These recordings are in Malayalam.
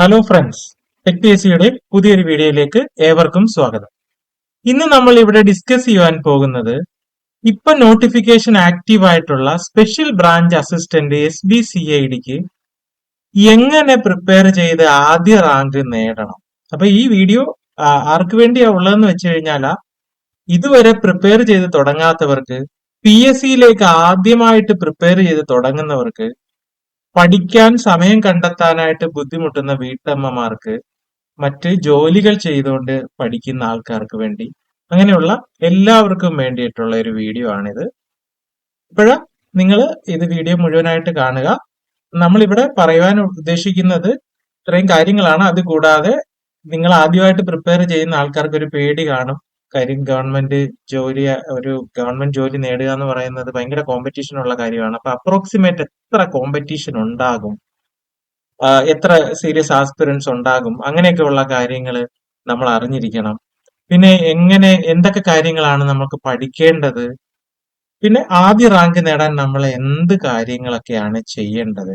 Hello friends tech P S സിയുടെ പുതിയൊരു വീഡിയോയിലേക്ക് ഏവർക്കും സ്വാഗതം. ഇന്ന് നമ്മൾ ഇവിടെ ഡിസ്കസ് ചെയ്യുവാൻ പോകുന്നത് ഇപ്പൊ നോട്ടിഫിക്കേഷൻ ആക്റ്റീവ് ആയിട്ടുള്ള special branch assistant S B C I ഡിക്ക് എങ്ങനെ പ്രിപ്പയർ ചെയ്ത് ആദ്യ റാങ്ക് നേടണം. അപ്പൊ ഈ വീഡിയോ ആർക്ക് വേണ്ടിയാ ഉള്ളതെന്ന് വെച്ച് കഴിഞ്ഞാൽ ഇതുവരെ പ്രിപ്പയർ ചെയ്ത് തുടങ്ങാത്തവർക്ക് പി എസ് സിയിലേക്ക് ആദ്യമായിട്ട് പ്രിപ്പയർ ചെയ്ത് തുടങ്ങുന്നവർക്ക് പഠിക്കാൻ സമയം കണ്ടെത്താനായിട്ട് ബുദ്ധിമുട്ടുന്ന വീട്ടമ്മമാർക്ക് മറ്റ് ജോലികൾ ചെയ്തുകൊണ്ട് പഠിക്കുന്ന ആൾക്കാർക്ക് വേണ്ടി അങ്ങനെയുള്ള എല്ലാവർക്കും വേണ്ടിയിട്ടുള്ള ഒരു വീഡിയോ ആണിത്. ഇപ്പോഴ നിങ്ങൾ ഇത് വീഡിയോ മുഴുവനായിട്ട് കാണുക. നമ്മളിവിടെ പറയുവാൻ ഉദ്ദേശിക്കുന്നത് ഇത്രയും കാര്യങ്ങളാണ്. അത് കൂടാതെ നിങ്ങൾ ആദ്യമായിട്ട് പ്രിപ്പയർ ചെയ്യുന്ന ആൾക്കാർക്ക് ഒരു പേടി കാണും. കാര്യം ഗവൺമെന്റ് ജോലി ഒരു ഗവൺമെന്റ് ജോലി നേടുക എന്ന് പറയുന്നത് ഭയങ്കര കോമ്പറ്റീഷൻ ഉള്ള കാര്യമാണ്. അപ്പൊ അപ്രോക്സിമേറ്റ് എത്ര കോമ്പറ്റീഷൻ ഉണ്ടാകും? എത്ര സീരിയസ് ആസ്പിറൻസ് ഉണ്ടാകും? അങ്ങനെയൊക്കെയുള്ള കാര്യങ്ങൾ നമ്മൾ അറിഞ്ഞിരിക്കണം. പിന്നെ എങ്ങനെ എന്തൊക്കെ കാര്യങ്ങളാണ് നമുക്ക് പഠിക്കേണ്ടത്? പിന്നെ ആദ്യ റാങ്ക് നേടാൻ നമ്മൾ എന്ത് കാര്യങ്ങളൊക്കെയാണ് ചെയ്യേണ്ടത്?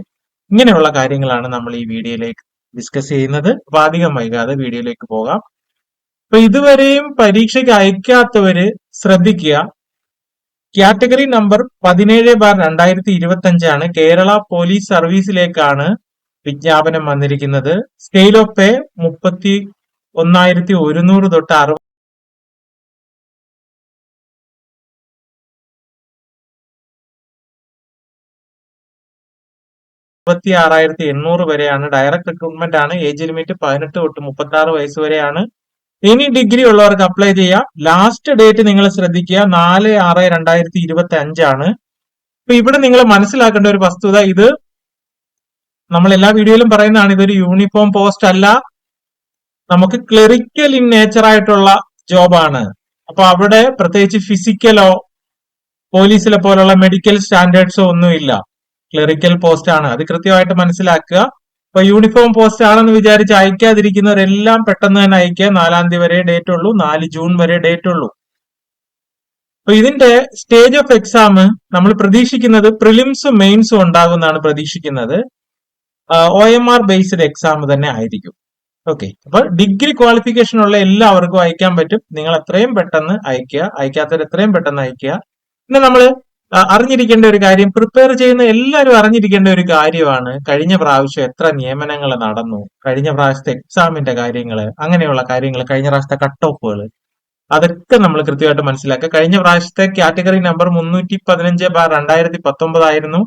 ഇങ്ങനെയുള്ള കാര്യങ്ങളാണ് നമ്മൾ ഈ വീഡിയോയിലേക്ക് ഡിസ്കസ് ചെയ്യുന്നത്. അപ്പൊ അധികം വൈകാതെ വീഡിയോയിലേക്ക് പോകാം. അപ്പൊ ഇതുവരെയും പരീക്ഷയ്ക്ക് അയക്കാത്തവര് ശ്രദ്ധിക്കുക. കാറ്റഗറി നമ്പർ പതിനേഴ് ബാർ രണ്ടായിരത്തി ഇരുപത്തി അഞ്ചാണ് കേരള പോലീസ് സർവീസിലേക്കാണ് വിജ്ഞാപനം വന്നിരിക്കുന്നത്. സ്കെയിൽ ഓഫ് പേ മുപ്പത്തി ഒന്നായിരത്തി ഒരുന്നൂറ് തൊട്ട് അറുപത് മുപ്പത്തി ആറായിരത്തി എണ്ണൂറ് വരെയാണ്. ഡയറക്ട് റിക്രൂട്ട്മെന്റ് ആണ്. ഏജ് ലിമിറ്റ് പതിനെട്ട് തൊട്ട് മുപ്പത്തി ആറ് വയസ്സ് വരെയാണ്. ഇനി ഡിഗ്രി ഉള്ളവർക്ക് അപ്ലൈ ചെയ്യാം. ലാസ്റ്റ് ഡേറ്റ് നിങ്ങൾ ശ്രദ്ധിക്കുക. നാല് ആറ് രണ്ടായിരത്തി ഇരുപത്തി അഞ്ചാണ് അപ്പൊ ഇവിടെ നിങ്ങൾ മനസ്സിലാക്കേണ്ട ഒരു വസ്തുത ഇത്. നമ്മൾ എല്ലാ വീഡിയോയിലും പറയുന്നതാണ് ഇതൊരു യൂണിഫോം പോസ്റ്റ് അല്ല. നമുക്ക് ക്ലറിക്കൽ ഇൻ നേച്ചർ ആയിട്ടുള്ള ജോബാണ് അപ്പൊ അവിടെ പ്രത്യേകിച്ച് ഫിസിക്കലോ പോലീസിലെ പോലുള്ള മെഡിക്കൽ സ്റ്റാൻഡേർഡ്സോ ഒന്നുമില്ല. ക്ലറിക്കൽ പോസ്റ്റ് ആണ്. അത് കൃത്യമായിട്ട് മനസ്സിലാക്കുക. അപ്പൊ യൂണിഫോം പോസ്റ്റ് ആണെന്ന് വിചാരിച്ച് അയക്കാതിരിക്കുന്നവരെല്ലാം പെട്ടെന്ന് തന്നെ അയക്കുക. നാലാം തീയതി വരെ ഡേറ്റ് ഉള്ളൂ. നാല് ജൂൺ വരെ ഡേറ്റ് ഉള്ളൂ. അപ്പൊ ഇതിന്റെ സ്റ്റേജ് ഓഫ് എക്സാം നമ്മൾ പ്രതീക്ഷിക്കുന്നത് പ്രിലിംസും മെയിൻസും ഉണ്ടാകുമെന്നാണ് പ്രതീക്ഷിക്കുന്നത്. O M R based exam തന്നെ ആയിരിക്കും. ഓക്കെ അപ്പൊ ഡിഗ്രി ക്വാളിഫിക്കേഷൻ ഉള്ള എല്ലാവർക്കും അയക്കാൻ പറ്റും. നിങ്ങൾ എത്രയും പെട്ടെന്ന് അയക്കുക. അയക്കാത്തവർ എത്രയും പെട്ടെന്ന് അയക്കുക. പിന്നെ നമ്മൾ അറിഞ്ഞിരിക്കേണ്ട ഒരു കാര്യം പ്രിപ്പയർ ചെയ്യുന്ന എല്ലാവരും അറിഞ്ഞിരിക്കേണ്ട ഒരു കാര്യമാണ് കഴിഞ്ഞ പ്രാവശ്യം എത്ര നിയമനങ്ങൾ നടന്നു കഴിഞ്ഞ പ്രാവശ്യത്തെ എക്സാമിന്റെ കാര്യങ്ങൾ അങ്ങനെയുള്ള കാര്യങ്ങൾ കഴിഞ്ഞ പ്രാവശ്യത്തെ കട്ട് ഓഫുകൾ അതൊക്കെ നമ്മൾ കൃത്യമായിട്ട് മനസ്സിലാക്കുക. കഴിഞ്ഞ പ്രാവശ്യത്തെ കാറ്റഗറി നമ്പർ മുന്നൂറ്റി പതിനഞ്ച് ബാർ രണ്ടായിരത്തി പത്തൊമ്പതായിരുന്നു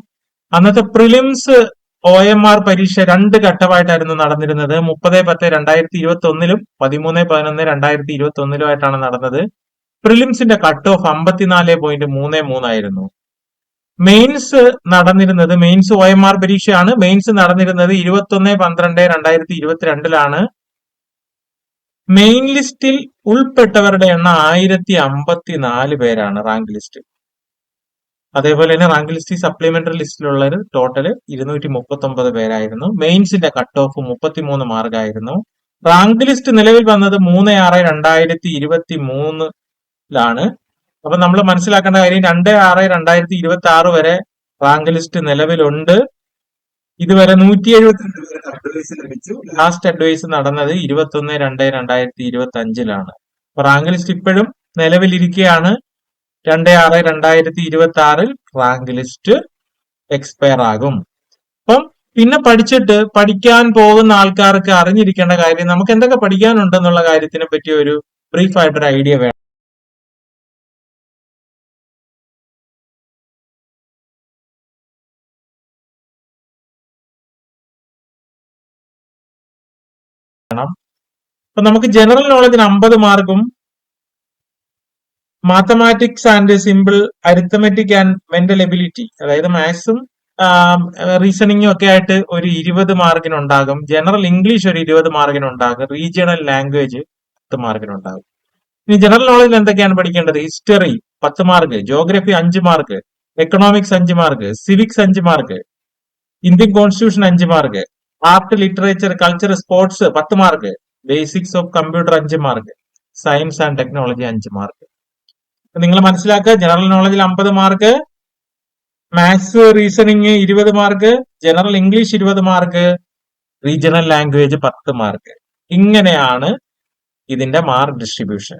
അന്നത്തെ പ്രിലിംസ് ഒ എം ആർ പരീക്ഷ രണ്ട് ഘട്ടമായിട്ടായിരുന്നു നടന്നിരുന്നത്. മുപ്പത് പത്ത് രണ്ടായിരത്തി ഇരുപത്തി ഒന്നിലും പതിമൂന്ന് പതിനൊന്ന് രണ്ടായിരത്തി ഇരുപത്തി ഒന്നിലുമായിട്ടാണ് നടന്നത്. പ്രിലിംസിന്റെ കട്ട് ഓഫ് അമ്പത്തിനാല് പോയിന്റ് മൂന്ന് മൂന്നായിരുന്നു മെയിൻസ് നടന്നിരുന്നത് മെയിൻസ് ഒ എം ആർ പരീക്ഷയാണ്. മെയിൻസ് നടന്നിരുന്നത് ഇരുപത്തി ഒന്ന് പന്ത്രണ്ട് രണ്ടായിരത്തി ഇരുപത്തിരണ്ടിലാണ്. മെയിൻ ലിസ്റ്റിൽ ഉൾപ്പെട്ടവരുടെ എണ്ണം ആയിരത്തി അമ്പത്തിനാല് പേരാണ് റാങ്ക് ലിസ്റ്റ് അതേപോലെ തന്നെ റാങ്ക് ലിസ്റ്റ് സപ്ലിമെന്ററി ലിസ്റ്റിലുള്ളത് ടോട്ടൽ ഇരുന്നൂറ്റി മുപ്പത്തി ഒമ്പത് പേരായിരുന്നു. മെയിൻസിന്റെ കട്ട് ഓഫ് മുപ്പത്തിമൂന്ന് മാർഗായിരുന്നു റാങ്ക് ലിസ്റ്റ് നിലവിൽ വന്നത് മൂന്ന് ആറ് രണ്ടായിരത്തി ഇരുപത്തി മൂന്നിലാണ് അപ്പൊ നമ്മൾ മനസ്സിലാക്കേണ്ട കാര്യം രണ്ട് ആറ് രണ്ടായിരത്തി ഇരുപത്തി ആറ് വരെ റാങ്ക് ലിസ്റ്റ് നിലവിലുണ്ട്. ഇതുവരെ നൂറ്റി എഴുപത്തിരണ്ട് പേർക്ക് അഡ്വൈസ് ലഭിച്ചു. ലാസ്റ്റ് അഡ്വൈസ് നടന്നത് ഇരുപത്തി ഒന്ന് രണ്ട് രണ്ടായിരത്തി ഇരുപത്തി അഞ്ചിലാണ് അപ്പൊ റാങ്ക് ലിസ്റ്റ് ഇപ്പോഴും നിലവിലിരിക്കുകയാണ് രണ്ട് ആറ് രണ്ടായിരത്തി ഇരുപത്തി ആറിൽ റാങ്ക് ലിസ്റ്റ് എക്സ്പയർ ആകും. അപ്പം പിന്നെ പഠിച്ചിട്ട് പഠിക്കാൻ പോകുന്ന ആൾക്കാർക്ക് അറിഞ്ഞിരിക്കേണ്ട കാര്യം നമുക്ക് എന്തൊക്കെ പഠിക്കാനുണ്ടെന്നുള്ള കാര്യത്തിനെ പറ്റി ഒരു ബ്രീഫ് ആയിട്ടൊരു ഐഡിയ വേണം. അപ്പൊ നമുക്ക് ജനറൽ നോളജിന് അമ്പത് മാർക്കും mathematics and simple arithmetic and mental ability അതായത് മാത്സും റീസണിങ്ങും ഒക്കെ ആയിട്ട് ഒരു ഇരുപത് മാർക്കിനുണ്ടാകും. ജനറൽ ഇംഗ്ലീഷ് ഒരു ഇരുപത് മാർക്കിനുണ്ടാകും. റീജിയണൽ ലാംഗ്വേജ് പത്ത് മാർക്കിനുണ്ടാകും. ഇനി ജനറൽ നോളജിൽ എന്തൊക്കെയാണ് പഠിക്കേണ്ടത്? ഹിസ്റ്ററി പത്ത് മാർക്ക് ജോഗ്രഫി അഞ്ച് മാർക്ക് എക്കണോമിക്സ് അഞ്ച് മാർക്ക് സിവിക്സ് അഞ്ച് മാർക്ക് ഇന്ത്യൻ കോൺസ്റ്റിറ്റ്യൂഷൻ അഞ്ച് mark art literature culture sports പത്ത് മാർക്ക് ബേസിക്സ് ഓഫ് കമ്പ്യൂട്ടർ അഞ്ച് മാർക്ക് സയൻസ് ആൻഡ് ടെക്നോളജി അഞ്ച് മാർക്ക് നിങ്ങൾ മനസ്സിലാക്കുക ജനറൽ നോളജിൽ അമ്പത് മാർക്ക് മാത്സ് റീസണിങ് ഇരുപത് മാർക്ക് ജനറൽ ഇംഗ്ലീഷ് ഇരുപത് മാർക്ക് റീജിയണൽ ലാംഗ്വേജ് പത്ത് മാർക്ക് ഇങ്ങനെയാണ് ഇതിന്റെ മാർക്ക് ഡിസ്ട്രിബ്യൂഷൻ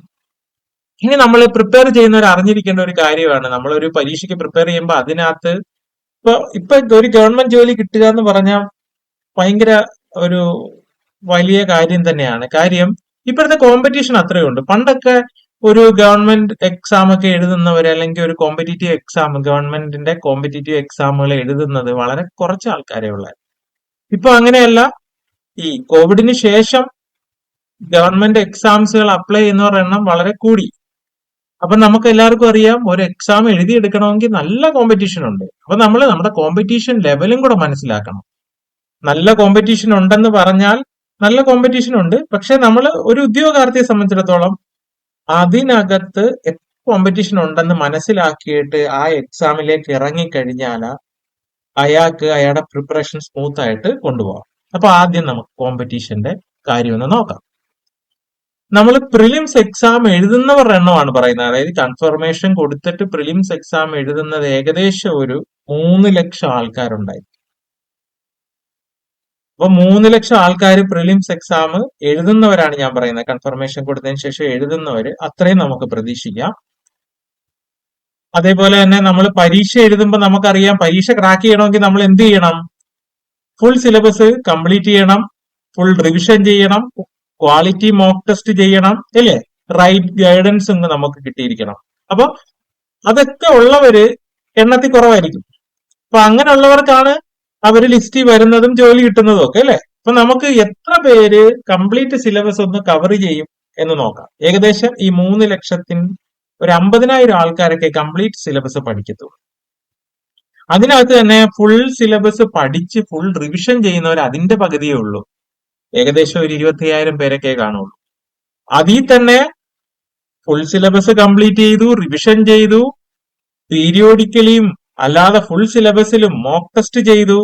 ഇനി നമ്മൾ പ്രിപ്പയർ ചെയ്യുന്നവർ അറിഞ്ഞിരിക്കേണ്ട ഒരു കാര്യമാണ്. നമ്മൾ ഒരു പരീക്ഷയ്ക്ക് പ്രിപ്പയർ ചെയ്യുമ്പോൾ അതിനകത്ത് ഇപ്പൊ ഇപ്പൊ ഒരു ഗവൺമെന്റ് ജോലി കിട്ടുക എന്ന് പറഞ്ഞാൽ ഭയങ്കര ഒരു വലിയ കാര്യം തന്നെയാണ്. കാര്യം ഇപ്പോഴത്തെ കോമ്പറ്റീഷൻ അത്രയേ ഉണ്ട് പണ്ടൊക്കെ ഒരു ഗവൺമെന്റ് എക്സാം ഒക്കെ എഴുതുന്നവർ അല്ലെങ്കിൽ ഒരു കോമ്പറ്റീറ്റീവ് എക്സാം ഗവൺമെന്റിന്റെ കോമ്പറ്റീറ്റീവ് എക്സാമുകൾ എഴുതുന്നത് വളരെ കുറച്ച് ആൾക്കാരെ ഉള്ളത് ഇപ്പൊ അങ്ങനെയല്ല. ഈ കോവിഡിന് ശേഷം ഗവൺമെന്റ് എക്സാംസുകൾ അപ്ലൈ ചെയ്യുന്നവരുടെ എണ്ണം വളരെ കൂടി. അപ്പൊ നമുക്ക് എല്ലാവർക്കും അറിയാം ഒരു എക്സാം എഴുതിയെടുക്കണമെങ്കിൽ നല്ല കോമ്പറ്റീഷൻ ഉണ്ട്. അപ്പൊ നമ്മൾ നമ്മുടെ കോമ്പറ്റീഷൻ ലെവലും കൂടെ മനസ്സിലാക്കണം. നല്ല കോമ്പറ്റീഷൻ ഉണ്ടെന്ന് പറഞ്ഞാൽ നല്ല കോമ്പറ്റീഷൻ ഉണ്ട്. പക്ഷെ നമ്മൾ ഒരു ഉദ്യോഗാർത്ഥിയെ സംബന്ധിച്ചിടത്തോളം അതിനകത്ത് കോമ്പറ്റീഷൻ ഉണ്ടെന്ന് മനസ്സിലാക്കിയിട്ട് ആ എക്സാമിലേക്ക് ഇറങ്ങിക്കഴിഞ്ഞാൽ അയാൾക്ക് അയാളുടെ പ്രിപ്പറേഷൻ സ്മൂത്ത് ആയിട്ട് കൊണ്ടുപോകാം. അപ്പൊ ആദ്യം നമുക്ക് കോമ്പറ്റീഷന്റെ കാര്യം ഒന്ന് നോക്കാം. നമ്മൾ പ്രിലിംസ് എക്സാം എഴുതുന്നവരുടെ എണ്ണമാണ് പറയുന്നത്. അതായത് കൺഫർമേഷൻ കൊടുത്തിട്ട് പ്രിലിംസ് എക്സാം എഴുതുന്നത് ഏകദേശം ഒരു മൂന്ന് ലക്ഷം ആൾക്കാരുണ്ടായി. അപ്പൊ മൂന്ന് ലക്ഷം ആൾക്കാർ പ്രിലിംസ് എക്സാം എഴുതുന്നവരാണ് ഞാൻ പറയുന്നത്. കൺഫർമേഷൻ കൊടുത്തതിന് ശേഷം എഴുതുന്നവര് അത്രയും നമുക്ക് പ്രതീക്ഷിക്കാം. അതേപോലെ തന്നെ നമ്മൾ പരീക്ഷ എഴുതുമ്പോൾ നമുക്കറിയാം പരീക്ഷ ക്രാക്ക് ചെയ്യണമെങ്കിൽ നമ്മൾ എന്ത് ചെയ്യണം? ഫുൾ സിലബസ് കംപ്ലീറ്റ് ചെയ്യണം ഫുൾ റിവിഷൻ ചെയ്യണം ക്വാളിറ്റി മോക്ക് ടെസ്റ്റ് ചെയ്യണം അല്ലേ? റൈറ്റ് ഗൈഡൻസ് നമുക്ക് കിട്ടിയിരിക്കണം. അപ്പൊ അതൊക്കെ ഉള്ളവര് എണ്ണത്തിൽ കുറവായിരിക്കും. അപ്പൊ അങ്ങനെയുള്ളവർക്കാണ് അവർ ലിസ്റ്റിൽ വരുന്നതും ജോലി കിട്ടുന്നതും ഒക്കെ അല്ലെ? അപ്പൊ നമുക്ക് എത്ര പേര് കംപ്ലീറ്റ് സിലബസ് ഒന്ന് കവർ ചെയ്യും എന്ന് നോക്കാം. ഏകദേശം ഈ മൂന്ന് ലക്ഷത്തിന് ഒരു അമ്പതിനായിരം ആൾക്കാരൊക്കെ കംപ്ലീറ്റ് സിലബസ് പഠിക്കത്തുള്ളൂ. അതിനകത്ത് തന്നെ ഫുൾ സിലബസ് പഠിച്ച് ഫുൾ റിവിഷൻ ചെയ്യുന്നവർ അതിന്റെ പകുതിയേ ഉള്ളൂ. ഏകദേശം ഒരു ഇരുപത്തിയ്യായിരം പേരൊക്കെ കാണുള്ളൂ. അതിൽ തന്നെ ഫുൾ സിലബസ് കംപ്ലീറ്റ് ചെയ്തു റിവിഷൻ ചെയ്തു പീരിയോഡിക്കലിയും അല്ലാതെ ഫുൾ സിലബസിലും മോക്ക് ടെസ്റ്റ് ചെയ്തു.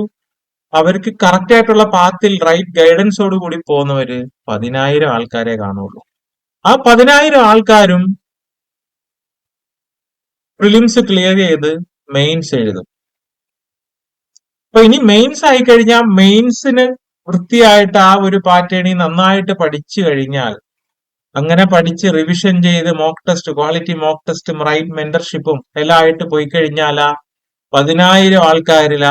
അവർക്ക് കറക്റ്റ് ആയിട്ടുള്ള പാത്തിൽ റൈറ്റ് ഗൈഡൻസോട് കൂടി പോകുന്നവര് പതിനായിരം ആൾക്കാരെ കാണുള്ളൂ. ആ പതിനായിരം ആൾക്കാരും പ്രിലിംസ് ക്ലിയർ ചെയ്ത് മെയിൻസ് എഴുതും. അപ്പൊ ഇനി മെയിൻസ് ആയി കഴിഞ്ഞാൽ മെയിൻസിന് വൃത്തിയായിട്ട് ആ ഒരു പാറ്റേണി നന്നായിട്ട് പഠിച്ചു കഴിഞ്ഞാൽ അങ്ങനെ പഠിച്ച് റിവിഷൻ ചെയ്ത് മോക്ക് ടെസ്റ്റ് ക്വാളിറ്റി മോക്ക് ടെസ്റ്റും റൈറ്റ് മെന്റർഷിപ്പും എല്ലാം ആയിട്ട് പോയി കഴിഞ്ഞാൽ പതിനായിരം ആൾക്കാരില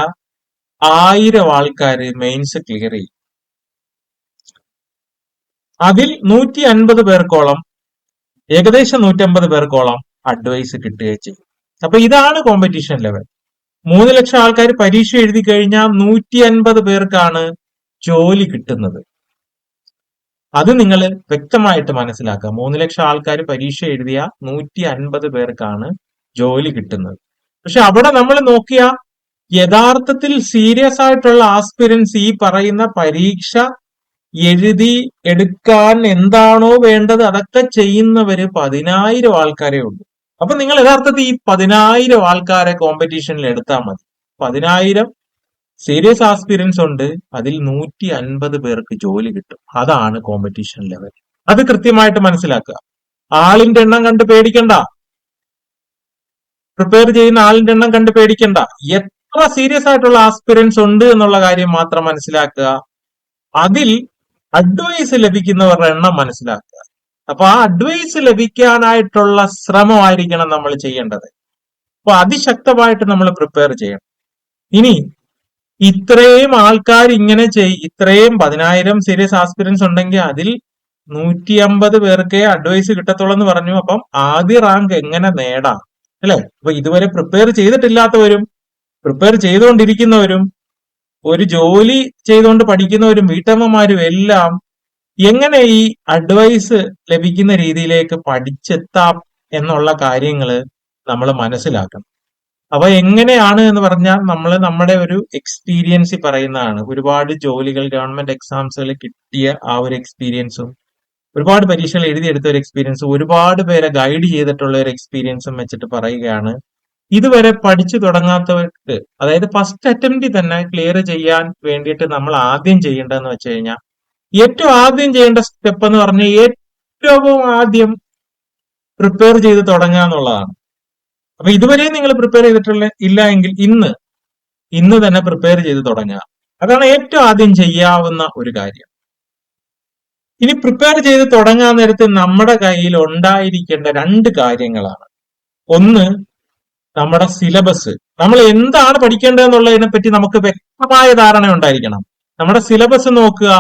ആയിരം ആൾക്കാർ മെയിൻസ് ക്ലിയർ ചെയ്യും. അതിൽ നൂറ്റി അൻപത് പേർക്കോളം ഏകദേശം നൂറ്റമ്പത് പേർക്കോളം അഡ്വൈസ് കിട്ടുകയും ചെയ്യും. അപ്പൊ ഇതാണ് കോമ്പറ്റീഷൻ ലെവൽ മൂന്ന് ലക്ഷം ആൾക്കാർ പരീക്ഷ എഴുതി കഴിഞ്ഞാൽ നൂറ്റി അൻപത് പേർക്കാണ് ജോലി കിട്ടുന്നത്. അത് നിങ്ങൾ വ്യക്തമായിട്ട് മനസ്സിലാക്കുക. മൂന്ന് ലക്ഷം ആൾക്കാർ പരീക്ഷ എഴുതിയ നൂറ്റി അൻപത് പേർക്കാണ് ജോലി കിട്ടുന്നത്. പക്ഷെ അവിടെ നമ്മൾ നോക്കിയ യഥാർത്ഥത്തിൽ സീരിയസ് ആയിട്ടുള്ള ആസ്പിരൻസ് ഈ പറയുന്ന പരീക്ഷ എഴുതി എടുക്കാൻ എന്താണോ വേണ്ടത് അതൊക്കെ ചെയ്യുന്നവര് പതിനായിരം ആൾക്കാരെ ഉള്ളൂ. അപ്പൊ നിങ്ങൾ യഥാർത്ഥത്തിൽ ഈ പതിനായിരം ആൾക്കാരെ കോമ്പറ്റീഷനിൽ എടുത്താൽ മതി. പതിനായിരം സീരിയസ് ആസ്പിരൻസ് ഉണ്ട്. അതിൽ നൂറ്റി അൻപത് പേർക്ക് ജോലി കിട്ടും. അതാണ് കോമ്പറ്റീഷൻ ലെവൽ അത് കൃത്യമായിട്ട് മനസ്സിലാക്കുക. ആളിന്റെ എണ്ണം കണ്ട് പേടിക്കണ്ട. പ്രിപ്പയർ ചെയ്യുന്ന ആളിന്റെ എണ്ണം കണ്ട് പേടിക്കണ്ട. എത്ര സീരിയസ് ആയിട്ടുള്ള ആസ്പിരൻസ് ഉണ്ട് എന്നുള്ള കാര്യം മാത്രം മനസ്സിലാക്കുക. അതിൽ അഡ്വൈസ് ലഭിക്കുന്നവരുടെ എണ്ണം മനസ്സിലാക്കുക. അപ്പൊ ആ അഡ്വൈസ് ലഭിക്കാനായിട്ടുള്ള ശ്രമമായിരിക്കണം നമ്മൾ ചെയ്യേണ്ടത്. അപ്പൊ അതിശക്തമായിട്ട് നമ്മൾ പ്രിപ്പയർ ചെയ്യണം. ഇനി ഇത്രയും ആൾക്കാർ ഇങ്ങനെ ചെയ് ഇത്രയും പതിനായിരം സീരിയസ് ആസ്പിരൻസ് ഉണ്ടെങ്കിൽ അതിൽ നൂറ്റി അമ്പത് പേർക്കേ അഡ്വൈസ് കിട്ടത്തുള്ളൂ എന്ന് പറഞ്ഞു. അപ്പം ആദ്യ റാങ്ക് എങ്ങനെ നേടാം? അല്ലെ? അപ്പൊ ഇതുവരെ പ്രിപ്പയർ ചെയ്തിട്ടില്ലാത്തവരും പ്രിപ്പയർ ചെയ്തുകൊണ്ടിരിക്കുന്നവരും ഒരു ജോലി ചെയ്തുകൊണ്ട് പഠിക്കുന്നവരും വീട്ടമ്മമാരും എല്ലാം എങ്ങനെ ഈ അഡ്വൈസ് ലഭിക്കുന്ന രീതിയിലേക്ക് പഠിച്ചെത്താം എന്നുള്ള കാര്യങ്ങൾ നമ്മൾ മനസ്സിലാക്കണം. അപ്പൊ എങ്ങനെയാണ് എന്ന് പറഞ്ഞാൽ നമ്മൾ നമ്മുടെ ഒരു എക്സ്പീരിയൻസ് പറയുന്നതാണ്. ഒരുപാട് ജോലികൾ ഗവൺമെന്റ് എക്സാംസുകൾ കിട്ടിയ ആ ഒരു എക്സ്പീരിയൻസും ഒരുപാട് പരീക്ഷകൾ എഴുതിയെടുത്ത ഒരു എക്സ്പീരിയൻസും ഒരുപാട് പേരെ ഗൈഡ് ചെയ്തിട്ടുള്ള ഒരു എക്സ്പീരിയൻസും വെച്ചിട്ട് പറയുകയാണ്. ഇതുവരെ പഠിച്ചു തുടങ്ങാത്തവർക്ക് അതായത് ഫസ്റ്റ് അറ്റംപ്റ്റിൽ തന്നെ ക്ലിയർ ചെയ്യാൻ വേണ്ടിയിട്ട് നമ്മൾ ആദ്യം ചെയ്യേണ്ടതെന്ന് വെച്ച് കഴിഞ്ഞാൽ ഏറ്റവും ആദ്യം ചെയ്യേണ്ട സ്റ്റെപ്പ് എന്ന് പറഞ്ഞാൽ ഏറ്റവും ആദ്യം പ്രിപ്പയർ ചെയ്ത് തുടങ്ങുക എന്നുള്ളതാണ്. അപ്പൊ ഇതുവരെയും നിങ്ങൾ പ്രിപ്പയർ ചെയ്തിട്ടുള്ള ഇല്ല എങ്കിൽ ഇന്ന് ഇന്ന് തന്നെ പ്രിപ്പയർ ചെയ്ത് തുടങ്ങുക. അതാണ് ഏറ്റവും ആദ്യം ചെയ്യാവുന്ന ഒരു കാര്യം. ഇനി പ്രിപ്പയർ ചെയ്ത് തുടങ്ങാൻ നേരത്ത് നമ്മുടെ കയ്യിൽ ഉണ്ടായിരിക്കേണ്ട രണ്ട് കാര്യങ്ങളാണ്. ഒന്ന് നമ്മുടെ സിലബസ് നമ്മൾ എന്താണ് പഠിക്കേണ്ടതെന്നുള്ളതിനെ പറ്റി നമുക്ക് വ്യക്തമായ ധാരണ ഉണ്ടായിരിക്കണം. നമ്മുടെ സിലബസ് നോക്കുക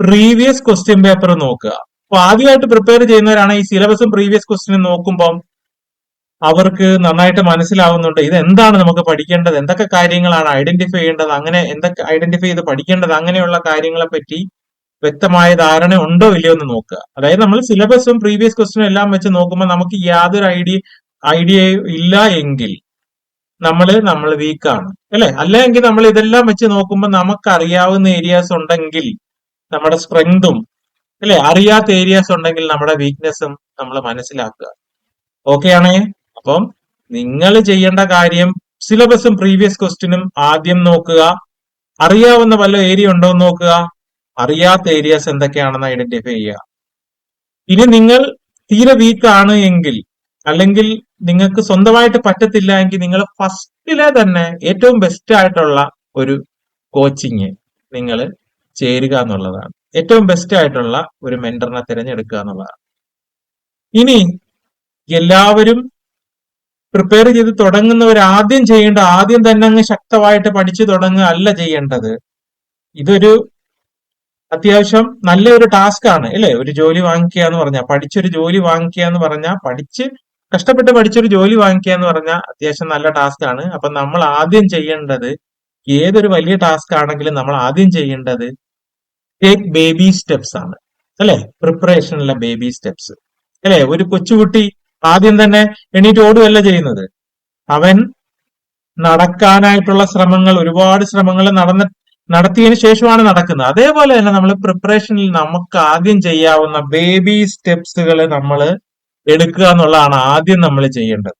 പ്രീവിയസ് ക്വസ്റ്റ്യൻ പേപ്പർ നോക്കുക. അപ്പൊ ആദ്യമായിട്ട് പ്രിപ്പയർ ചെയ്യുന്നവരാണ് ഈ സിലബസും പ്രീവിയസ് ക്വസ്റ്റ്യനും നോക്കുമ്പം അവർക്ക് നന്നായിട്ട് മനസ്സിലാവുന്നുണ്ട് ഇത് എന്താണ് നമുക്ക് പഠിക്കേണ്ടത് എന്തൊക്കെ കാര്യങ്ങളാണ് ഐഡന്റിഫൈ ചെയ്യേണ്ടത് അങ്ങനെ എന്തൊക്കെ ഐഡന്റിഫൈ ചെയ്ത് പഠിക്കേണ്ടത് അങ്ങനെയുള്ള കാര്യങ്ങളെ പറ്റി വ്യക്തമായ ധാരണ ഉണ്ടോ ഇല്ലയോ എന്ന് നോക്കുക. അതായത് നമ്മൾ സിലബസും പ്രീവിയസ് ക്വസ്റ്റനും എല്ലാം വെച്ച് നോക്കുമ്പോൾ നമുക്ക് യാതൊരു ഐഡിയ ഐഡിയ ഇല്ല എങ്കിൽ നമ്മൾ നമ്മൾ വീക്കാണ് അല്ലെ? അല്ലെങ്കിൽ നമ്മൾ ഇതെല്ലാം വെച്ച് നോക്കുമ്പോൾ നമുക്ക് അറിയാവുന്ന ഏരിയാസ് ഉണ്ടെങ്കിൽ നമ്മുടെ സ്ട്രെങ്തും അല്ലെ? അറിയാത്ത ഏരിയാസ് ഉണ്ടെങ്കിൽ നമ്മുടെ വീക്ക്നെസ്സും നമ്മൾ മനസ്സിലാക്കുക. ഓക്കെ ആണേ? അപ്പം നിങ്ങൾ ചെയ്യേണ്ട കാര്യം സിലബസും പ്രീവിയസ് ക്വസ്റ്റിനും ആദ്യം നോക്കുക. അറിയാവുന്ന വല്ല ഏരിയ ഉണ്ടോ എന്ന് നോക്കുക. അറിയാത്ത ഏരിയാസ് എന്തൊക്കെയാണെന്ന് ഐഡന്റിഫൈ ചെയ്യുക. ഇനി നിങ്ങൾ തീരെ വീക്ക് ആണ് എങ്കിൽ അല്ലെങ്കിൽ നിങ്ങൾക്ക് സ്വന്തമായിട്ട് പറ്റത്തില്ല എങ്കിൽ നിങ്ങൾ ഫസ്റ്റിലെ തന്നെ ഏറ്റവും ബെസ്റ്റ് ആയിട്ടുള്ള ഒരു കോച്ചിങ് നിങ്ങൾ ചേരുക എന്നുള്ളതാണ്. ഏറ്റവും ബെസ്റ്റ് ആയിട്ടുള്ള ഒരു മെന്ററിനെ തിരഞ്ഞെടുക്കുക എന്നുള്ളതാണ്. ഇനി എല്ലാവരും പ്രിപ്പയർ ചെയ്ത് തുടങ്ങുന്നവർ ആദ്യം ചെയ്യേണ്ട ആദ്യം തന്നെ അങ്ങ് ശക്തമായിട്ട് പഠിച്ചു തുടങ്ങുക അല്ല ചെയ്യേണ്ടത്. ഇതൊരു അത്യാവശ്യം നല്ലൊരു ടാസ്ക് ആണ് അല്ലേ? ഒരു ജോലി വാങ്ങിക്കുക എന്ന് പറഞ്ഞാൽ പഠിച്ചൊരു ജോലി വാങ്ങിക്കുക എന്ന് പറഞ്ഞാൽ പഠിച്ച് കഷ്ടപ്പെട്ട് പഠിച്ചൊരു ജോലി വാങ്ങിക്കുക എന്ന് പറഞ്ഞാൽ അത്യാവശ്യം നല്ല ടാസ്ക് ആണ്. അപ്പൊ നമ്മൾ ആദ്യം ചെയ്യേണ്ടത് ഏതൊരു വലിയ ടാസ്ക് ആണെങ്കിലും നമ്മൾ ആദ്യം ചെയ്യേണ്ടത് ടേക്ക് ബേബി സ്റ്റെപ്സ് ആണ് അല്ലെ? പ്രിപ്പറേഷനുള്ള ബേബി സ്റ്റെപ്സ് അല്ലെ? ഒരു കൊച്ചുകുട്ടി ആദ്യം തന്നെ എണീറ്റ് ഓടുകയല്ല ചെയ്യുന്നത്. അവൻ നടക്കാനായിട്ടുള്ള ശ്രമങ്ങൾ ഒരുപാട് ശ്രമങ്ങൾ നടന്ന നടത്തിയതിനു ശേഷമാണ് നടക്കുന്നത്. അതേപോലെ തന്നെ നമ്മൾ പ്രിപ്പറേഷനിൽ നമുക്ക് ആദ്യം ചെയ്യാവുന്ന ബേബി സ്റ്റെപ്സുകൾ നമ്മൾ എടുക്കുക എന്നുള്ളതാണ് ആദ്യം നമ്മൾ ചെയ്യേണ്ടത്.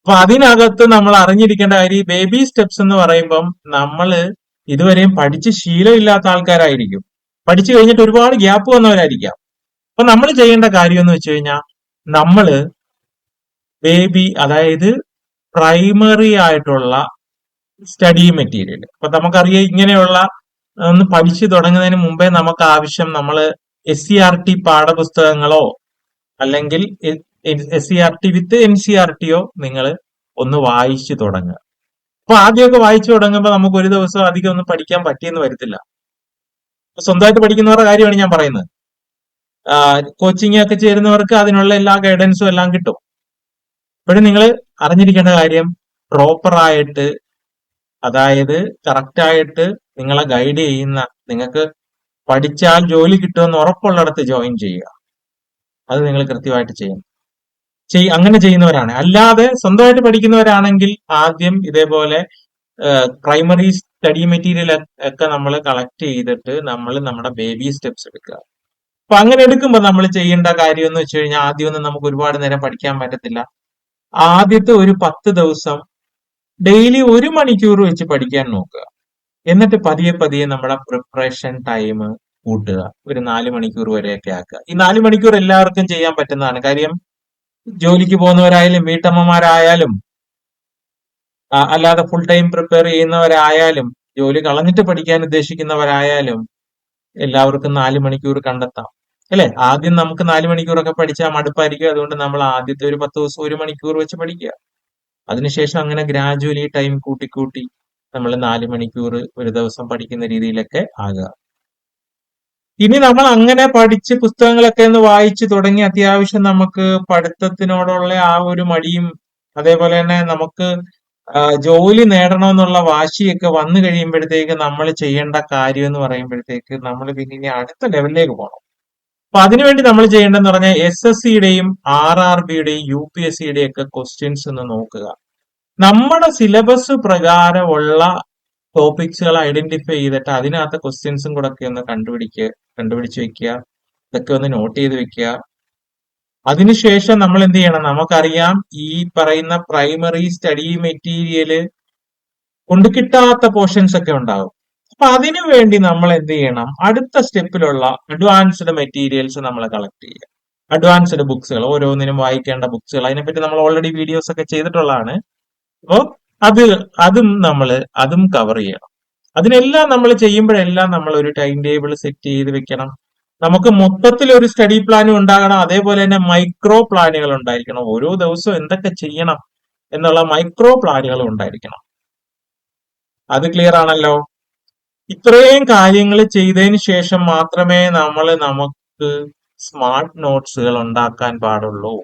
അപ്പൊ അതിനകത്ത് നമ്മൾ അറിഞ്ഞിരിക്കേണ്ട കാര്യം ബേബി സ്റ്റെപ്സ് എന്ന് പറയുമ്പം നമ്മൾ ഇതുവരെയും പഠിച്ച് ശീലമില്ലാത്ത ആൾക്കാരായിരിക്കും. പഠിച്ചു കഴിഞ്ഞിട്ട് ഒരുപാട് ഗ്യാപ്പ് വന്നവരായിരിക്കാം. അപ്പൊ നമ്മൾ ചെയ്യേണ്ട കാര്യം എന്ന് വെച്ച് കഴിഞ്ഞാൽ നമ്മൾ ബേബി അതായത് പ്രൈമറി ആയിട്ടുള്ള സ്റ്റഡി മെറ്റീരിയൽ. അപ്പൊ നമുക്കറിയാം ഇങ്ങനെയുള്ള ഒന്ന് പഠിച്ചു തുടങ്ങുന്നതിന് മുമ്പേ നമുക്ക് ആവശ്യം നമ്മൾ എസ് സി ആർ ടി പാഠപുസ്തകങ്ങളോ അല്ലെങ്കിൽ S C R T with N C R ടിയോ നിങ്ങൾ ഒന്ന് വായിച്ചു തുടങ്ങുക. അപ്പൊ ആദ്യമൊക്കെ വായിച്ചു തുടങ്ങുമ്പോൾ നമുക്ക് ഒരു ദിവസം അധികം ഒന്നും പഠിക്കാൻ പറ്റിയെന്ന് വരത്തില്ല. സ്വന്തമായിട്ട് പഠിക്കുന്നവരുടെ കാര്യമാണ് ഞാൻ പറയുന്നത്. കോച്ചിങ് ഒക്കെ ചേരുന്നവർക്ക് അതിനുള്ള എല്ലാ ഗൈഡൻസും എല്ലാം കിട്ടും. ഇപ്പോഴും നിങ്ങൾ അറിഞ്ഞിരിക്കേണ്ട കാര്യം പ്രോപ്പർ ആയിട്ട് അതായത് കറക്റ്റായിട്ട് നിങ്ങളെ ഗൈഡ് ചെയ്യുന്ന നിങ്ങൾക്ക് പഠിച്ചാൽ ജോലി കിട്ടുമെന്ന് ഉറപ്പുള്ളിടത്ത് ജോയിൻ ചെയ്യുക. അത് നിങ്ങൾ കൃത്യമായിട്ട് ചെയ്യണം. ചെയ് അങ്ങനെ ചെയ്യുന്നവരാണ്. അല്ലാതെ സ്വന്തമായിട്ട് പഠിക്കുന്നവരാണെങ്കിൽ ആദ്യം ഇതേപോലെ പ്രൈമറി സ്റ്റഡി മെറ്റീരിയൽ ഒക്കെ നമ്മൾ കളക്ട് ചെയ്തിട്ട് നമ്മൾ നമ്മുടെ ബേബി സ്റ്റെപ്സ് എടുക്കുക. അപ്പൊ അങ്ങനെ എടുക്കുമ്പോൾ നമ്മൾ ചെയ്യേണ്ട കാര്യം എന്ന് വെച്ച് കഴിഞ്ഞാൽ ആദ്യമൊന്നും നമുക്ക് ഒരുപാട് നേരം പഠിക്കാൻ പറ്റത്തില്ല. ആദ്യത്തെ ഒരു പത്ത് ദിവസം ഡെയിലി ഒരു മണിക്കൂർ വെച്ച് പഠിക്കാൻ നോക്കുക. എന്നിട്ട് പതിയെ പതിയെ നമ്മുടെ പ്രിപ്പറേഷൻ ടൈം കൂട്ടുക. ഒരു നാല് മണിക്കൂർ വരെയൊക്കെ ആക്കുക. ഈ നാല് മണിക്കൂർ എല്ലാവർക്കും ചെയ്യാൻ പറ്റുന്നതാണ്. കാര്യം ജോലിക്ക് പോകുന്നവരായാലും വീട്ടമ്മമാരായാലും അല്ലാതെ ഫുൾ ടൈം പ്രിപ്പയർ ചെയ്യുന്നവരായാലും ജോലി കളഞ്ഞിട്ട് പഠിക്കാൻ ഉദ്ദേശിക്കുന്നവരായാലും എല്ലാവർക്കും നാല് മണിക്കൂർ കണ്ടെത്താം. അല്ലെ? ആദ്യം നമുക്ക് നാല് മണിക്കൂറൊക്കെ പഠിച്ചാൽ മടുപ്പായിരിക്കും. അതുകൊണ്ട് നമ്മൾ ആദ്യത്തെ ഒരു പത്ത് ദിവസം ഒരു മണിക്കൂർ വെച്ച് പഠിക്കുക. അതിനുശേഷം അങ്ങനെ ഗ്രാജുവലി ടൈം കൂട്ടിക്കൂട്ടി നമ്മൾ നാല് മണിക്കൂർ ഒരു ദിവസം പഠിക്കുന്ന രീതിയിലൊക്കെ ആകുക ഇനി നമ്മൾ അങ്ങനെ പഠിച്ച് പുസ്തകങ്ങളൊക്കെ ഒന്ന് വായിച്ചു തുടങ്ങി അത്യാവശ്യം നമുക്ക് പഠിത്തത്തിനോടുള്ള ആ ഒരു മടിയും അതേപോലെ തന്നെ നമുക്ക് ജോലി നേടണമെന്നുള്ള വാശിയൊക്കെ വന്നു കഴിയുമ്പോഴത്തേക്ക് നമ്മൾ ചെയ്യേണ്ട കാര്യം എന്ന് പറയുമ്പോഴത്തേക്ക് നമ്മൾ പിന്നെ ഇനി അടുത്ത ലെവലിലേക്ക് പോകണം അപ്പൊ അതിനുവേണ്ടി നമ്മൾ ചെയ്യേണ്ടതെന്ന് പറഞ്ഞാൽ എസ് എസ് സിയുടെയും ആർ ആർ ബിയുടെയും യു പി എസ് സിയുടെയും ഒക്കെ ക്വസ്റ്റ്യൻസ് ഒന്ന് നോക്കുക. നമ്മുടെ സിലബസ് പ്രകാരമുള്ള ടോപ്പിക്സുകൾ ഐഡന്റിഫൈ ചെയ്തിട്ട് അതിനകത്ത് ക്വസ്റ്റ്യൻസും കൂടെ ഒക്കെ ഒന്ന് കണ്ടുപിടിക്കുക കണ്ടുപിടിച്ച് വെക്കുക ഇതൊക്കെ ഒന്ന് നോട്ട് ചെയ്ത് വെക്കുക. അതിനുശേഷം നമ്മൾ എന്ത് ചെയ്യണം? നമുക്കറിയാം ഈ പറയുന്ന പ്രൈമറി സ്റ്റഡി മെറ്റീരിയൽ കൊണ്ട് കിട്ടാത്ത പോർഷൻസ് ഒക്കെ ഉണ്ടാവും. അപ്പൊ അതിനു വേണ്ടി നമ്മൾ എന്ത് ചെയ്യണം? അടുത്ത സ്റ്റെപ്പിലുള്ള അഡ്വാൻസ്ഡ് മെറ്റീരിയൽസ് നമ്മൾ കളക്ട് ചെയ്യുക. അഡ്വാൻസ്ഡ് ബുക്സുകൾ ഓരോന്നിനും വായിക്കേണ്ട ബുക്സുകൾ അതിനെപ്പറ്റി നമ്മൾ ഓൾറെഡി വീഡിയോസ് ഒക്കെ ചെയ്തിട്ടുള്ളതാണ്. അപ്പോൾ അത് അതും നമ്മൾ അതും കവർ ചെയ്യണം. അതിനെല്ലാം നമ്മൾ ചെയ്യുമ്പോഴെല്ലാം നമ്മൾ ഒരു ടൈം ടേബിൾ സെറ്റ് ചെയ്ത് വെക്കണം. നമുക്ക് മൊത്തത്തിൽ ഒരു സ്റ്റഡി പ്ലാനും ഉണ്ടാകണം. അതേപോലെ തന്നെ മൈക്രോ പ്ലാനുകൾ ഉണ്ടായിരിക്കണം. ഓരോ ദിവസവും എന്തൊക്കെ ചെയ്യണം എന്നുള്ള മൈക്രോ പ്ലാനുകൾ ഉണ്ടായിരിക്കണം. അത് ക്ലിയർ ആണല്ലോ? ഇത്രയും കാര്യങ്ങൾ ചെയ്തതിന് ശേഷം മാത്രമേ നമ്മൾ നമുക്ക് സ്മാർട്ട് നോട്ട്സുകൾ ഉണ്ടാക്കാൻ പാടുള്ളൂ.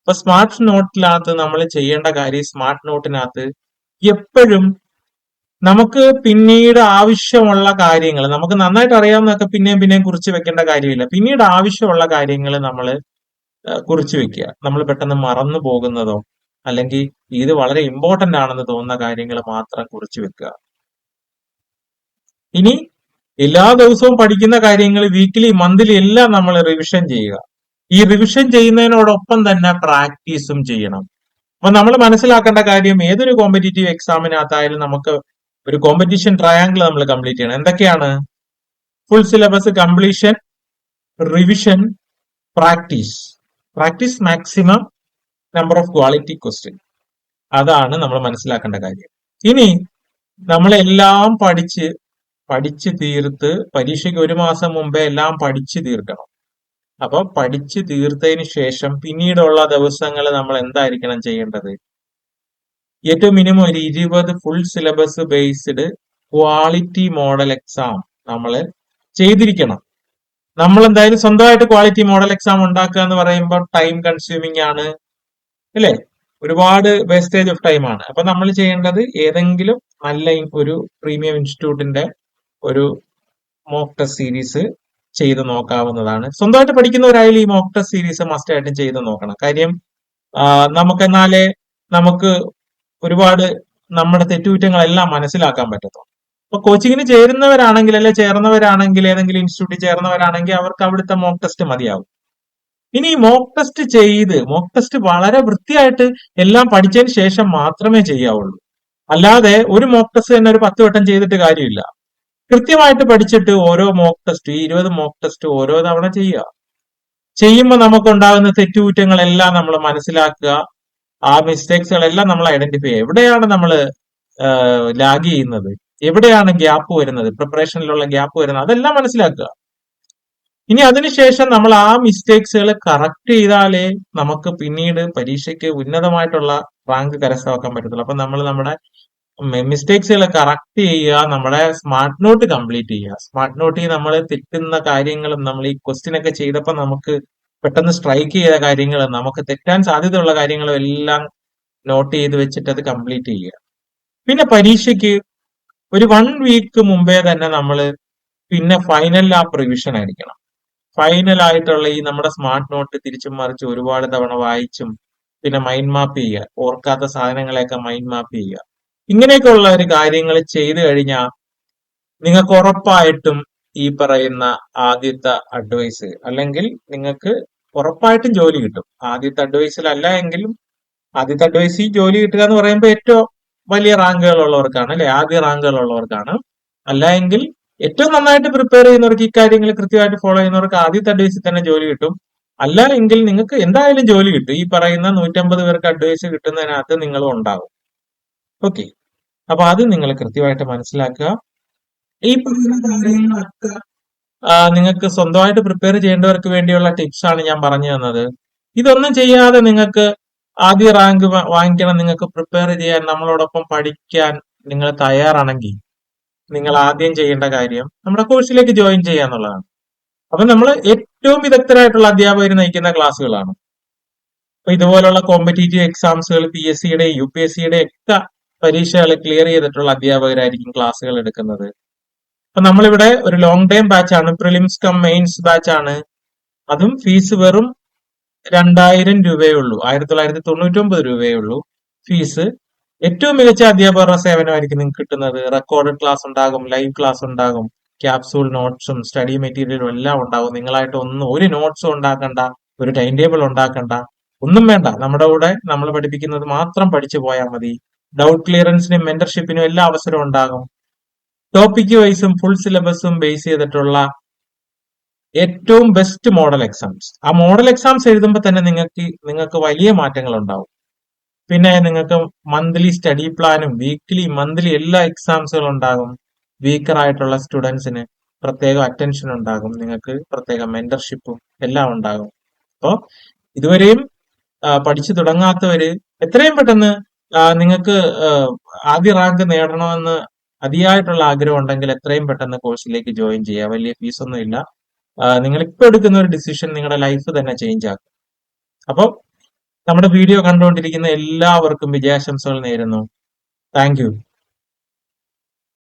അപ്പൊ സ്മാർട്ട് നോട്ടിനകത്ത് നമ്മൾ ചെയ്യേണ്ട കാര്യം സ്മാർട്ട് നോട്ടിനകത്ത് എപ്പോഴും നമുക്ക് പിന്നീട് ആവശ്യമുള്ള കാര്യങ്ങൾ നമുക്ക് നന്നായിട്ട് അറിയാവുന്നതൊക്കെ പിന്നെയും പിന്നെയും കുറിച്ച് വെക്കേണ്ട കാര്യമില്ല. പിന്നീട് ആവശ്യമുള്ള കാര്യങ്ങൾ നമ്മൾ കുറിച്ച് വെക്കുക. നമ്മൾ പെട്ടെന്ന് മറന്നു പോകുന്നതോ അല്ലെങ്കിൽ ഇത് വളരെ ഇമ്പോർട്ടന്റ് ആണെന്ന് തോന്നുന്ന കാര്യങ്ങൾ മാത്രം കുറിച്ച് വെക്കുക. ഇനി എല്ലാ ദിവസവും പഠിക്കുന്ന കാര്യങ്ങൾ വീക്കിലി മന്ത്ലി എല്ലാം നമ്മൾ റിവിഷൻ ചെയ്യുക. ഈ റിവിഷൻ ചെയ്യുന്നതിനോടൊപ്പം തന്നെ പ്രാക്ടീസും ചെയ്യണം. അപ്പൊ നമ്മൾ മനസ്സിലാക്കേണ്ട കാര്യം ഏതൊരു കോമ്പറ്റേറ്റീവ് എക്സാമിനകത്തായാലും നമുക്ക് ഒരു കോമ്പറ്റീഷൻ ട്രയാങ്കിൾ നമ്മൾ കംപ്ലീറ്റ് ചെയ്യണം. എന്തൊക്കെയാണ്? Full syllabus completion revision practice practice maximum number of quality question അതാണ് നമ്മൾ മനസ്സിലാക്കേണ്ട കാര്യം. ഇനി നമ്മളെല്ലാം പഠിച്ച് പഠിച്ച് തീർത്ത് പരീക്ഷയ്ക്ക് ഒരു മാസം മുമ്പേ എല്ലാം പഠിച്ച് തീർക്കണം. അപ്പൊ പഠിച്ച് തീർത്തതിന് ശേഷം പിന്നീടുള്ള ദിവസങ്ങൾ നമ്മൾ എന്തായിരിക്കണം ചെയ്യേണ്ടത്? ഏറ്റവും മിനിമം ഒരു ഇരുപത് full syllabus based quality model exam നമ്മൾ ചെയ്തിരിക്കണം. നമ്മൾ എന്തായാലും സ്വന്തമായിട്ട് ക്വാളിറ്റി മോഡൽ എക്സാം ഉണ്ടാക്കുക എന്ന് പറയുമ്പോൾ ടൈം കൺസ്യൂമിംഗ് ആണ്. അല്ലേ? ഒരുപാട് വേസ്റ്റേജ് ഓഫ് ടൈം ആണ്. അപ്പൊ നമ്മൾ ചെയ്യേണ്ടത് ഏതെങ്കിലും നല്ല ഒരു പ്രീമിയം ഇൻസ്റ്റിറ്റ്യൂട്ടിന്റെ ഒരു മോക്ക് ടെസ്റ്റ് സീരീസ് ചെയ്ത് നോക്കാവുന്നതാണ്. സ്വന്തമായിട്ട് പഠിക്കുന്നവരായാലും ഈ മോക്ക് ടെസ്റ്റ് സീരീസ് മസ്റ്റ് ആയിട്ടും ചെയ്ത് നോക്കണം. കാര്യം നമുക്ക് എന്നാലേ നമുക്ക് ഒരുപാട് നമ്മുടെ തെറ്റുകുറ്റങ്ങളെല്ലാം മനസ്സിലാക്കാൻ പറ്റത്തുള്ളൂ. അപ്പൊ കോച്ചിങ്ങിന് ചേരുന്നവരാണെങ്കിൽ അല്ലെ ചേർന്നവരാണെങ്കിൽ ഏതെങ്കിലും ഇൻസ്റ്റിറ്റ്യൂട്ടിൽ ചേർന്നവരാണെങ്കിൽ അവർക്ക് അവിടുത്തെ മോക്ക് ടെസ്റ്റ് മതിയാവും. ഇനി ഈ മോക്ക് ടെസ്റ്റ് ചെയ്ത് മോക്ക് ടെസ്റ്റ് വളരെ വൃത്തിയായിട്ട് എല്ലാം പഠിച്ചതിന് ശേഷം മാത്രമേ ചെയ്യാവുള്ളൂ. അല്ലാതെ ഒരു മോക്ക് ടെസ്റ്റ് തന്നെ ഒരു പത്ത് വട്ടം ചെയ്തിട്ട് കാര്യമില്ല. കൃത്യമായിട്ട് പഠിച്ചിട്ട് ഓരോ മോക്ക് ടെസ്റ്റ് ഈ ഇരുപത് മോക്ക് ടെസ്റ്റ് ഓരോ തവണ ചെയ്യുക. ചെയ്യുമ്പോൾ നമുക്കുണ്ടാകുന്ന തെറ്റുകുറ്റങ്ങളെല്ലാം നമ്മൾ മനസ്സിലാക്കുക. ആ മിസ്റ്റേക്സുകളെല്ലാം നമ്മൾ ഐഡന്റിഫൈ ചെയ്യുക. എവിടെയാണ് നമ്മൾ ലാഗ് ചെയ്യുന്നത്? എവിടെയാണ് ഗ്യാപ്പ് വരുന്നത്? പ്രിപ്പറേഷനിലുള്ള ഗ്യാപ്പ് വരുന്നത്? അതെല്ലാം മനസ്സിലാക്കുക. ഇനി അതിനുശേഷം നമ്മൾ ആ മിസ്റ്റേക്സുകൾ കറക്റ്റ് ചെയ്താലേ നമുക്ക് പിന്നീട് പരീക്ഷയ്ക്ക് ഉന്നതമായിട്ടുള്ള റാങ്ക് കരസ്ഥമാക്കാൻ പറ്റത്തുള്ളൂ. അപ്പൊ നമ്മൾ നമ്മുടെ മിസ്റ്റേക്സുകൾ കറക്റ്റ് ചെയ്യുക നമ്മുടെ സ്മാർട്ട് നോട്ട് കംപ്ലീറ്റ് ചെയ്യുക. സ്മാർട്ട് നോട്ടിൽ നമ്മൾ തെറ്റുന്ന കാര്യങ്ങളും നമ്മൾ ഈ ക്വസ്റ്റ്യൻ ഒക്കെ ചെയ്തപ്പോൾ നമുക്ക് പെട്ടെന്ന് സ്ട്രൈക്ക് ചെയ്ത കാര്യങ്ങൾ നമുക്ക് തെറ്റാൻ സാധ്യതയുള്ള കാര്യങ്ങളും എല്ലാം നോട്ട് ചെയ്ത് വെച്ചിട്ട് അത് കംപ്ലീറ്റ് ചെയ്യുക. പിന്നെ പരീക്ഷയ്ക്ക് ഒരു വൺ വീക്ക് മുമ്പേ തന്നെ നമ്മൾ പിന്നെ ഫൈനൽ ആ പ്രിവിഷൻ ആയിരിക്കണം ഫൈനൽ ആയിട്ടുള്ള ഈ നമ്മുടെ സ്മാർട്ട് നോട്ട് തിരിച്ചും മറിച്ചും ഒരുപാട് തവണ വായിച്ചും പിന്നെ മൈൻഡ് മാപ്പ് ചെയ്യുക. ഓർക്കാത്ത സാധനങ്ങളെയൊക്കെ മൈൻഡ് മാപ്പ് ചെയ്യുക. ഇങ്ങനെയൊക്കെയുള്ള ഒരു കാര്യങ്ങൾ ചെയ്തു കഴിഞ്ഞാൽ നിങ്ങൾക്ക് ഉറപ്പായിട്ടും ഈ പറയുന്ന ആദ്യത്തെ അഡ്വൈസ് അല്ലെങ്കിൽ നിങ്ങൾക്ക് ഉറപ്പായിട്ടും ജോലി കിട്ടും. ആദ്യത്തെ അഡ്വൈസിലല്ല എങ്കിലും ആദ്യത്തെ അഡ്വൈസ് ഈ ജോലി കിട്ടുക എന്ന് പറയുമ്പോൾ ഏറ്റവും വലിയ റാങ്കുകൾ ഉള്ളവർക്കാണ് അല്ലെ? ആദ്യ റാങ്കുകൾ ഉള്ളവർക്കാണ് അല്ല എങ്കിൽ ഏറ്റവും നന്നായിട്ട് പ്രിപ്പയർ ചെയ്യുന്നവർക്ക് ഈ കാര്യങ്ങൾ കൃത്യമായിട്ട് ഫോളോ ചെയ്യുന്നവർക്ക് ആദ്യത്തെ അഡ്വൈസിൽ തന്നെ ജോലി കിട്ടും. അല്ല എങ്കിൽ നിങ്ങൾക്ക് എന്തായാലും ജോലി കിട്ടും. ഈ പറയുന്ന നൂറ്റമ്പത് പേർക്ക് അഡ്വൈസ് കിട്ടുന്നതിനകത്ത് നിങ്ങളും ഉണ്ടാകും ഓക്കെ അപ്പൊ അത് നിങ്ങൾ കൃത്യമായിട്ട് മനസ്സിലാക്കുക. ഈ പറയുന്ന കാര്യങ്ങളൊക്കെ നിങ്ങൾക്ക് സ്വന്തമായിട്ട് പ്രിപ്പയർ ചെയ്യേണ്ടവർക്ക് വേണ്ടിയുള്ള ടിപ്സ് ആണ് ഞാൻ പറഞ്ഞു തന്നത്. ഇതൊന്നും ചെയ്യാതെ നിങ്ങൾക്ക് ആദ്യ റാങ്ക് വാങ്ങിക്കണം നിങ്ങൾക്ക് പ്രിപ്പയർ ചെയ്യാൻ നമ്മളോടൊപ്പം പഠിക്കാൻ നിങ്ങൾ തയ്യാറാണെങ്കിൽ നിങ്ങൾ ആദ്യം ചെയ്യേണ്ട കാര്യം നമ്മുടെ കോഴ്സിലേക്ക് ജോയിൻ ചെയ്യുക എന്നുള്ളതാണ്. അപ്പൊ നമ്മൾ ഏറ്റവും വിദഗ്ധരായിട്ടുള്ള അധ്യാപകർ നയിക്കുന്ന ക്ലാസ്സുകളാണ് അപ്പൊ ഇതുപോലുള്ള കോമ്പറ്റേറ്റീവ് എക്സാംസുകൾ പി എസ് സിയുടെ യു പി എസ് സിയുടെ ഒക്കെ പരീക്ഷകൾ ക്ലിയർ ചെയ്തിട്ടുള്ള അധ്യാപകരായിരിക്കും ക്ലാസ്സുകൾ എടുക്കുന്നത്. അപ്പൊ നമ്മളിവിടെ ഒരു ലോങ് ടൈം ബാച്ച് ആണ് പ്രിലിംസ് കം മെയിൻസ് ബാച്ച് ആണ്. അതും ഫീസ് വെറും രണ്ടായിരം രൂപയേ ഉള്ളൂ ആയിരത്തി തൊള്ളായിരത്തി തൊണ്ണൂറ്റി ഒമ്പത് രൂപയേ ഉള്ളൂ ഫീസ് ഏറ്റവും മികച്ച അധ്യാപകരുടെ സേവനമായിരിക്കും നിങ്ങൾക്ക് കിട്ടുന്നത്. റെക്കോർഡഡ് ക്ലാസ് ഉണ്ടാകും ലൈവ് ക്ലാസ് ഉണ്ടാകും. ക്യാപ്സൂൾ നോട്ട്സും സ്റ്റഡി മെറ്റീരിയലും എല്ലാം ഉണ്ടാകും. നിങ്ങളായിട്ട് ഒന്നും ഒരു നോട്ട്സും ഉണ്ടാക്കണ്ട ഒരു ടൈം ടേബിൾ ഉണ്ടാക്കണ്ട. ഒന്നും വേണ്ട. നമ്മുടെ കൂടെ നമ്മൾ പഠിപ്പിക്കുന്നത് മാത്രം പഠിച്ചു പോയാൽ മതി. ഡൗട്ട് ക്ലിയറൻസിനും മെന്റർഷിപ്പിനും എല്ലാ അവസരവും ഉണ്ടാകും. ടോപ്പിക് വൈസും ഫുൾ സിലബസും ബേസ് ചെയ്തിട്ടുള്ള ഏറ്റവും ബെസ്റ്റ് മോഡൽ എക്സാംസ് ആ മോഡൽ എക്സാംസ് എഴുതുമ്പോൾ തന്നെ നിങ്ങൾക്ക് നിങ്ങൾക്ക് വലിയ മാറ്റങ്ങൾ ഉണ്ടാവും പിന്നെ നിങ്ങൾക്ക് മന്ത്ലി സ്റ്റഡി പ്ലാനും വീക്ക്ലി മന്ത്ലി എല്ലാ എക്സാംസുകളും ഉണ്ടാകും. വീക്കർ ആയിട്ടുള്ള സ്റ്റുഡൻസിന് പ്രത്യേക അറ്റൻഷൻ ഉണ്ടാകും. നിങ്ങൾക്ക് പ്രത്യേക മെന്റർഷിപ്പും എല്ലാം ഉണ്ടാകും. അപ്പോൾ ഇതുവരെയും പഠിച്ചു തുടങ്ങാത്തവര് എത്രയും പെട്ടെന്ന് നിങ്ങൾക്ക് ആദ്യ റാങ്ക് നേടണമെന്ന് അതിയായിട്ടുള്ള ആഗ്രഹം ഉണ്ടെങ്കിൽ എത്രയും പെട്ടെന്ന് കോഴ്സിലേക്ക് ജോയിൻ ചെയ്യുക. വലിയ ഫീസൊന്നും ഇല്ല. നിങ്ങൾ ഇപ്പോൾ എടുക്കുന്ന ഒരു ഡിസിഷൻ നിങ്ങളുടെ ലൈഫ് തന്നെ ചേഞ്ച് ആക്കും. അപ്പോൾ നമ്മുടെ വീഡിയോ കണ്ടുകൊണ്ടിരിക്കുന്ന എല്ലാവർക്കും വിജയാശംസകൾ നേരുന്നു. താങ്ക്